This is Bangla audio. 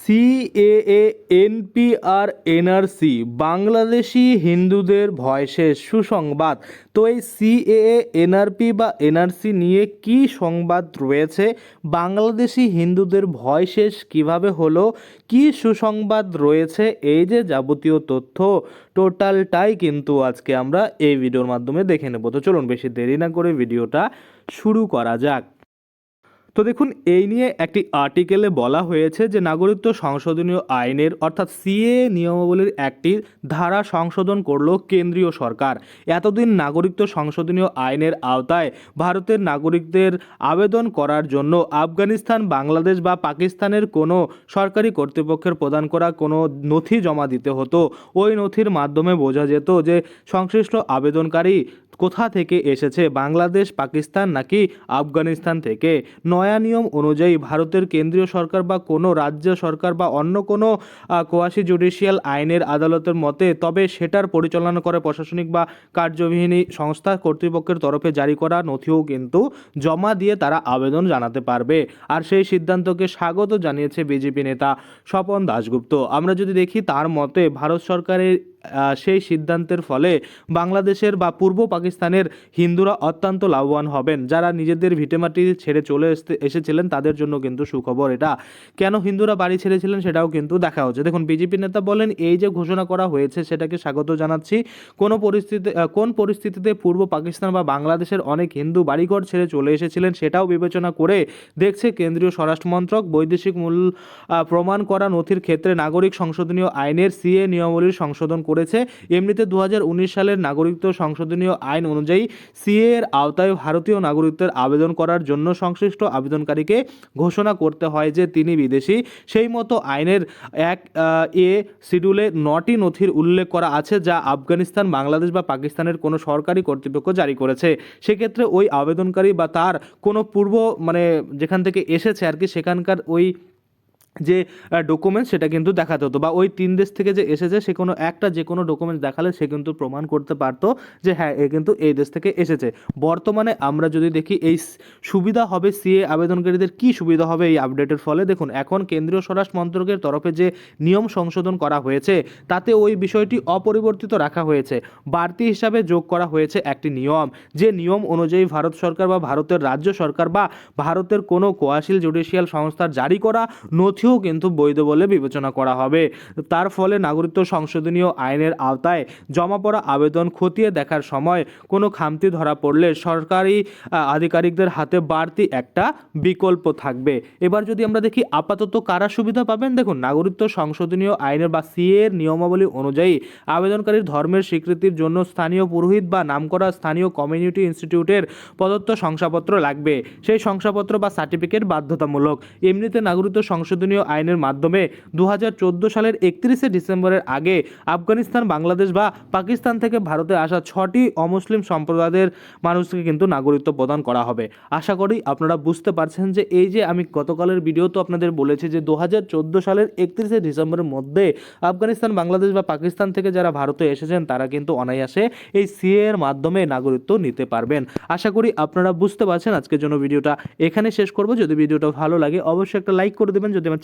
সিএএ এনপিআর এনআরসি বাংলাদেশি হিন্দুদের ভয়েসের সুসংবাদ। তো এই সিএএ এনআরপি বা এনআরসি নিয়ে কি সংবাদ রয়েছে? বাংলাদেশি হিন্দুদের ভয়েসেস কীভাবে হলো? কি সুসংবাদ রয়েছে? এই যে যাবতীয় তথ্য, টোটালটাই কিন্তু আজকে আমরা এই ভিডিওর মাধ্যমে দেখে নেব। তো চলুন বেশি দেরি না করে ভিডিওটা শুরু করা যাক। তো দেখুন, এই নিয়ে একটি আর্টিকেলে বলা হয়েছে যে নাগরিকত্ব সংশোধনীয় আইনের, অর্থাৎ সিএ নিয়মাবলীর একটি ধারা সংশোধন করল কেন্দ্রীয় সরকার। এতদিন নাগরিকত্ব সংশোধনীয় আইনের আওতায় ভারতের নাগরিকদের আবেদন করার জন্য আফগানিস্তান, বাংলাদেশ বা পাকিস্তানের কোনো সরকারি কর্তৃপক্ষের প্রদান করা কোনো নথি জমা দিতে হতো। ওই নথির মাধ্যমে বোঝা যেত যে সংশ্লিষ্ট আবেদনকারী কোথা থেকে এসেছে, বাংলাদেশ, পাকিস্তান নাকি আফগানিস্তান থেকে? নয়া নিয়ম অনুযায়ী ভারতের কেন্দ্রীয় সরকার বা কোনো রাজ্য সরকার বা অন্য কোনো কোয়াশি জুডিশিয়াল আইনের আদালতের মতে, তবে সেটার পরিচালনা করে প্রশাসনিক বা কার্যবিহীনী সংস্থা কর্তৃপক্ষের তরফে জারি করা নথিও কিন্তু জমা দিয়ে তারা আবেদন জানাতে পারবে। আর সেই সিদ্ধান্তকে স্বাগত জানিয়েছে বিজেপি নেতা স্বপন দাশগুপ্ত। আমরা যদি দেখি তার মতে, ভারত সরকারের সেই সিদ্ধান্তের ফলে বাংলাদেশের বা পূর্ব পাকিস্তানের হিন্দুরা অত্যন্ত লাভবান হবেন। যারা নিজেদের ভিটেমাটি ছেড়ে চলে এসেছিলেন, তাদের জন্য কিন্তু সুখবর এটা। কেন হিন্দুরা বাড়ি ছেড়েছিলেন সেটাও কিন্তু দেখা হচ্ছে। দেখুন, বিজেপি নেতা বলেন, এই যে ঘোষণা করা হয়েছে সেটাকে স্বাগত জানাচ্ছি। কোনো পরিস্থিতি কোন পরিস্থিতিতে পূর্ব পাকিস্তান বা বাংলাদেশের অনেক হিন্দু বাড়িঘর ছেড়ে চলে এসেছিলেন সেটাও বিবেচনা করে দেখছে কেন্দ্রীয় স্বরাষ্ট্র মন্ত্রক। বৈদেশিক মূল প্রমাণ করা নথির ক্ষেত্রে নাগরিক সংশোধনীয় আইনের সিএ নিয়মাবলীর সংশোধন করেছে। এমনিতে দু হাজার উনিশ সালের নাগরিকত্ব সংশোধনীয় আইন অনুযায়ী সিএ এর আওতায় ভারতীয় নাগরিকত্বের আবেদন করার জন্য সংশ্লিষ্ট আবেদনকারীকে ঘোষণা করতে হয় যে তিনি বিদেশি। সেই মতো আইনের এক এ শিডিউলে নটি নথির উল্লেখ করা আছে যা আফগানিস্তান, বাংলাদেশ বা পাকিস্তানের কোনো সরকারি কর্তৃপক্ষ জারি করেছে। সেক্ষেত্রে ওই আবেদনকারী বা তার কোনো পূর্ব মানে যেখান থেকে এসেছে আর কি, সেখানকার ওই যে ডকুমেন্টস সেটা কিন্তু দেখাতে হতো বা ওই তিন দেশ থেকে যে এসেছে সে কোনো একটা যে কোনো ডকুমেন্টস দেখালে সে কিন্তু প্রমাণ করতে পারতো যে হ্যাঁ এ কিন্তু এই দেশ থেকে এসেছে। বর্তমানে আমরা যদি দেখি এই সুবিধা হবে সিএ আবেদনকারীদের কি সুবিধা হবে এই আপডেটের ফলে? দেখুন, এখন কেন্দ্রীয় স্বরাষ্ট্র মন্ত্রকের তরফে যে নিয়ম সংশোধন করা হয়েছে, তাতে ওই বিষয়টি অপরিবর্তিত রাখা হয়েছে। বাড়তি হিসাবে যোগ করা হয়েছে একটি নিয়ম। যে নিয়ম অনুযায়ী ভারত সরকার বা ভারতের রাজ্য সরকার বা ভারতের কোনো কোয়াশিল জুডিশিয়াল সংস্থার জারি করা নথিও কিন্তু বৈধ বলে বিবেচনা করা হবে। তার ফলে নাগরিকত্ব সংশোধনীয় আইনের আওতায় জমা পড়া আবেদন খতিয়ে দেখার সময় কোনো খামতি ধরা পড়লে সরকারি আধিকারিকদের হাতে বাড়তি একটা বিকল্প থাকবে। এবার যদি আমরা দেখি, আপাতত কারা সুবিধা পাবেন? দেখুন, নাগরিকত্ব সংশোধনীয় আইনের বা সিএ এর নিয়মাবলী অনুযায়ী আবেদনকারীর ধর্মের স্বীকৃতির জন্য স্থানীয় পুরোহিত বা নামকরা স্থানীয় কমিউনিটি ইনস্টিটিউটের প্রদত্ত শংসাপত্র লাগবে। সেই শংসাপত্র বা সার্টিফিকেট বাধ্যতামূলক। এমনিতে নাগরিকত্ব সংশোধনীয় আইনের মাধ্যমে দু হাজার চোদ্দ সালের একত্রিশে ডিসেম্বরের আগে আফগানিস্তান, বাংলাদেশ বা পাকিস্তান থেকে ভারতে আসা ছটি অমুসলিম সম্প্রদায়ের মানুষকে কিন্তু নাগরিকত্ব প্রদান করা হবে। আশা করি আপনারা বুঝতে পারছেন যে এই যে আমি গতকালের ভিডিও তো আপনাদের বলেছি যে দু হাজার চোদ্দ সালের একত্রিশে ডিসেম্বরের মধ্যে আফগানিস্তান, বাংলাদেশ বা পাকিস্তান থেকে যারা ভারতে এসেছেন তারা কিন্তু অনায়াসে এই সিএ এর মাধ্যমে নাগরিকত্ব নিতে পারবেন। আশা করি আপনারা বুঝতে পারছেন আজকের জন্য ভিডিওটা। এখানে শেষ করব। যদি ভিডিওটা ভালো লাগে অবশ্যই একটা লাইক করে দেবেন। যদি আমার